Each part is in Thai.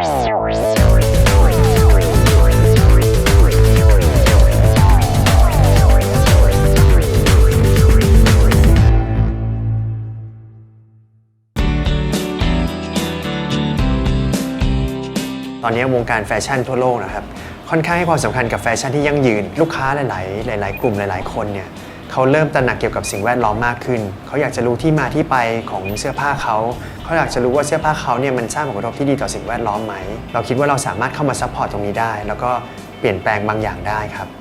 ตอนนี้วงการแฟชั่นทั่วโลกนะครับ ค่อนข้างให้ความสำคัญกับแฟชั่นที่ยั่งยืน ลูกค้าหลาย ๆ หลาย ๆ กลุ่มหลาย ๆ คนเนี่ย เขาเริ่มตระหนักเกี่ยวกับสิ่งแวดล้อมมากขึ้น เขาอยากจะรู้ที่มาที่ไปของเสื้อผ้าเขา เขาอยากจะรู้ว่าเสื้อผ้าเขาเนี่ยมันสร้างผลกระทบที่ดีต่อสิ่งแวดล้อมไหม เราคิดว่าเราสามารถเข้ามาซัพพอร์ตตรงนี้ได้ แล้วก็เปลี่ยนแปลงบางอย่างได้ครับ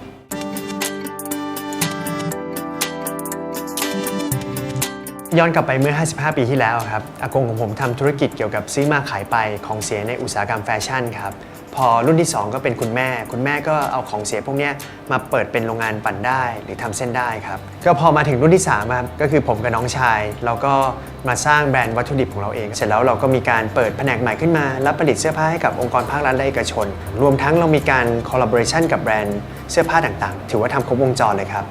ย้อนกลับไปเมื่อ 55 ปีที่แล้วครับอากงของผมทำธุรกิจเกี่ยวกับซื้อมาขายไปของเสียในอุตสาหกรรมแฟชั่นครับพอรุ่นที่ 2 ก็เป็นคุณแม่ คุณแม่ก็เอาของเสียพวกนี้มาเปิดเป็นโรงงานปั่นได้หรือทำเส้นได้ครับ ก็พอมาถึงรุ่นที่3ครับก็คือผมกับน้องชาย เราก็มาสร้างแบรนด์วัตถุดิบของเราเอง เสร็จแล้วเราก็มีการเปิดแผนกใหม่ขึ้นมา รับผลิตเสื้อผ้าให้กับองค์กรภาครัฐและเอกชน รวมทั้งเรามีการคอลลาบอร์ชันกับแบรนด์เสื้อผ้าต่างๆ ถือว่าทำครบวงจรเลยครับ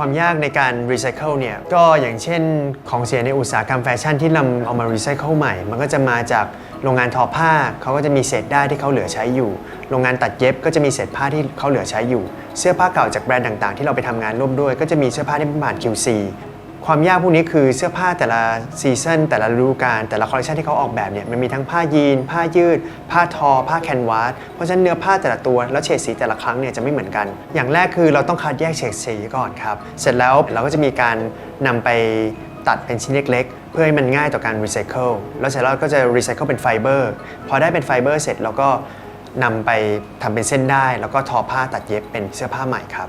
ความยากในการรีไซเคิลเนี่ยก็อย่างเช่นของเสียในอุตสาหกรรมแฟชั่นที่นำเอามารีไซเคิลใหม่ มันก็จะมาจากโรงงานทอผ้าเขาก็จะมีเศษได้ที่เขาเหลือใช้อยู่ โรงงานตัดเย็บก็จะมีเศษผ้าที่เขาเหลือใช้อยู่ เสื้อผ้าเก่าจากแบรนด์ต่างๆ ที่เราไปทำงานร่วมด้วย ก็จะมีเสื้อผ้าที่ผ่าน QC ความยากพวกนี้คือเสื้อผ้าแต่ละซีซันแต่ละฤดูกาลแต่ละคอลเลคชันที่เขาออกแบบเนี่ยมันมีทั้งผ้ายีน ผ้ายืด ผ้าทอ ผ้าแคนวาสเพราะฉะนั้นเนื้อผ้าแต่ละตัวแล้วเฉดสีแต่ละครั้งเนี่ยจะไม่เหมือนกัน อย่างแรกคือเราต้องคัดแยกเฉดสีก่อนครับ เสร็จแล้วเราก็จะมีการนำไปตัดเป็นชิ้นเล็กๆ เพื่อให้มันง่ายต่อการรีไซเคิลแล้วเสร็จแล้วก็จะรีไซเคิลเป็นไฟเบอร์พอได้เป็นไฟเบอร์เสร็จเราก็นำไปทำเป็นเส้นได้ แล้วก็ทอผ้าตัดเย็บเป็นเสื้อผ้าใหม่ครับ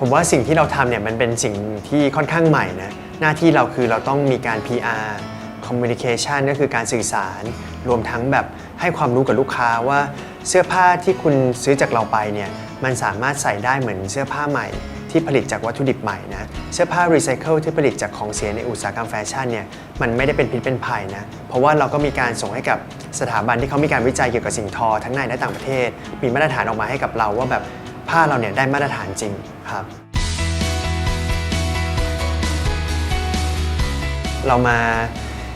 ผมว่าสิ่งที่เราทำเนี่ยมันเป็นสิ่งที่ค่อนข้างใหม่นะหน้าที่เราคือเราต้องมีการ PR communication ก็คือการสื่อสาร รวมทั้งแบบให้ความรู้กับลูกค้าว่าเสื้อผ้าที่คุณซื้อจากเราไปเนี่ยมันสามารถใส่ได้เหมือนเสื้อผ้าใหม่ที่ผลิตจากวัตถุดิบใหม่นะเสื้อผ้ารีไซเคิลที่ผลิตจากของเสียในอุตสาหกรรมแฟชั่นเนี่ยมันไม่ได้เป็นพิษเป็นภัยนะเพราะว่าเราก็มีการส่งให้กับสถาบันที่เขามีการวิจัยเกี่ยวกับสิ่งทอ ทั้งในและต่างประเทศ มีมาตรฐานออกมาให้กับเราว่าแบบ ผ้าเราเนี่ยได้มาตรฐานจริงครับ เรามา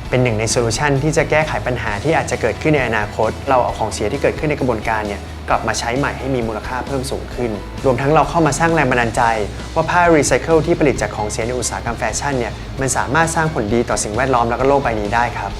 เป็นหนึ่งในโซลูชันที่จะแก้ไขปัญหาที่อาจจะเกิดขึ้นในอนาคต เราเอาของเสียที่เกิดขึ้นในกระบวนการเนี่ยกลับมาใช้ใหม่ให้มีมูลค่าเพิ่มสูงขึ้น รวมทั้งเราเข้ามาสร้างแรงบันดาลใจ ว่าผ้ารีไซเคิลที่ผลิตจากของเสียในอุตสาหกรรมแฟชั่นเนี่ยมันสามารถสร้างผลดีต่อสิ่งแวดล้อมและก็โลกใบนี้ได้ครับ